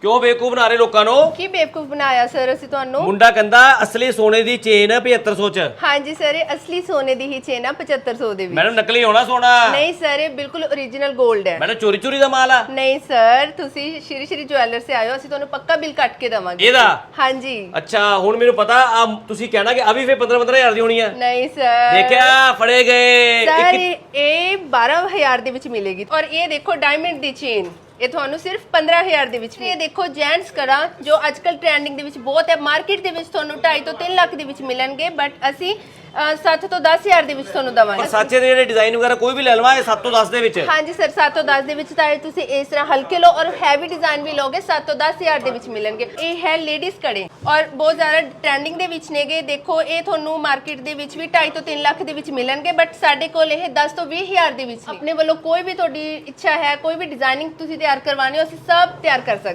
ਕਿਉਂ ਬੇਵਕੂਫ ਬਣਾ ਰਹੇ ਲੋਕਾਂ ਨੂੰ? ਕੀ ਬੇਵਕੂਫ ਬਣਾਇਆ ਸਰ ਅਸੀਂ ਤੁਹਾਨੂੰ? ਮੁੰਡਾ ਕਹਿੰਦਾ ਅਸਲੀ ਸੋਨੇ ਦੀ ਚੇਨ 7500 ਚ। ਹਾਂਜੀ ਸਰ ਇਹ ਅਸਲੀ ਸੋਨੇ ਦੀ ਹੀ ਚੇਨ ਆ 7500 ਦੇ ਵਿੱਚ। ਮੈਡਮ ਨਕਲੀ ਹੋਣਾ ਸੋਨਾ। ਨਹੀਂ ਸਰ ਇਹ ਬਿਲਕੁਲ origignal 골ਡ ਹੈ। ਮੈਡਮ ਚੋਰੀ ਚੋਰੀ ਦਾ ਮਾਲ ਆ। ਨਹੀਂ ਸਰ ਤੁਸੀਂ ਸ਼੍ਰੀ ਸ਼੍ਰੀ ਜੁਐਲਰ ਸੇ ਆਇਓ ਅਸੀਂ ਤੁਹਾਨੂੰ ਪੱਕਾ ਬਿੱਲ ਕੱਟ ਕੇ ਦਵਾਂਗੇ। ਇਹਦਾ? ਹਾਂਜੀ। ਅੱਛਾ ਹੁਣ ਮੈਨੂੰ ਪਤਾ ਆ ਤੁਸੀਂ ਕਹਿਣਾ ਕਿ ਆ ਵੀ ਫੇ 15 15000 ਦੀ ਹੋਣੀ ਆ। ਨਹੀਂ ਸਰ। ਦੇਖਿਆ ਫੜੇ ਗਏ। ਸਰ ਇੱਕ- ਇਹ 12000 ਦੇ ਵਿੱਚ ਮਿਲੇਗੀ। ਔਰ ਇਹ ਦੇਖੋ ਡਾਇਮੰਡ ਦੀ ਚੇਨ। ਇਹ ਤੁਹਾਨੂੰ ਸਿਰਫ 15000 ਦੇ ਵਿੱਚ ਇਹ ਦੇਖੋ ਜੈਂਟਸ ਕੜਾ ਜੋ ਅੱਜਕੱਲ ਟ੍ਰੈਂਡਿੰਗ ਦੇ ਵਿੱਚ ਬਹੁਤ ਹੈ ਮਾਰਕੀਟ ਦੇ ਵਿੱਚ ਤੁਹਾਨੂੰ 2.5 ਤੋਂ 3 ਲੱਖ ਦੇ ਵਿੱਚ ਮਿਲਣਗੇ ਬਟ ਅਸੀਂ 7 ਤੋਂ 10000 ਦੇ ਵਿੱਚ ਤੁਹਾਨੂੰ ਪਰ ਦਵਾਂਗੇ ਸਾਚੇ ਦੇ ਜਿਹੜੇ ਡਿਜ਼ਾਈਨ ਵਗੈਰਾ ਕੋਈ ਵੀ ਲੈ ਲਵਾ ਇਹ 7 ਤੋਂ 10 ਦੇ ਵਿੱਚ। ਹਾਂਜੀ ਸਰ 7 ਤੋਂ 10 ਦੇ ਵਿੱਚ ਤਾਂ ਤੁਸੀਂ ਇਸ ਤਰ੍ਹਾਂ ਹਲਕੇ ਲਓ ਔਰ ਹੈਵੀ ਡਿਜ਼ਾਈਨ ਵੀ ਲੋਗੇ 7 ਤੋਂ 10000 ਦੇ ਵਿੱਚ ਮਿਲਣਗੇ। ਇਹ ਹੈ ਲੇਡੀਜ਼ ਕੜੇ ਔਰ ਬਹੁਤ ਜ਼ਿਆਦਾ ਟ੍ਰੈਂਡਿੰਗ ਦੇ ਵਿੱਚ ਨੇਗੇ। ਦੇਖੋ ਇਹ ਤੁਹਾਨੂੰ ਮਾਰਕੀਟ ਦੇ ਵਿੱਚ ਵੀ 2.5 ਤੋਂ 3 ਲੱਖ ਦੇ ਵਿੱਚ ਮਿਲਣਗੇ ਬਟ ਸਾਡੇ ਕੋਲ ਇਹ 10 ਤੋਂ 20000 ਦੇ ਵਿੱਚ ਨੇ। ਆਪਣੇ ਵੱਲੋਂ ਕੋਈ ਵੀ ਤੁਹਾਡੀ ਇੱਛਾ ਹੈ ਕੋਈ ਵੀ ਡਿਜ਼ਾਈਨਿੰਗ ਤੁਸੀਂ ਤਿਆਰ ਕਰਵਾਉਣੀ ਹੋ ਅਸੀਂ ਸਭ ਤਿਆਰ ਕਰ ਸਕਦੇ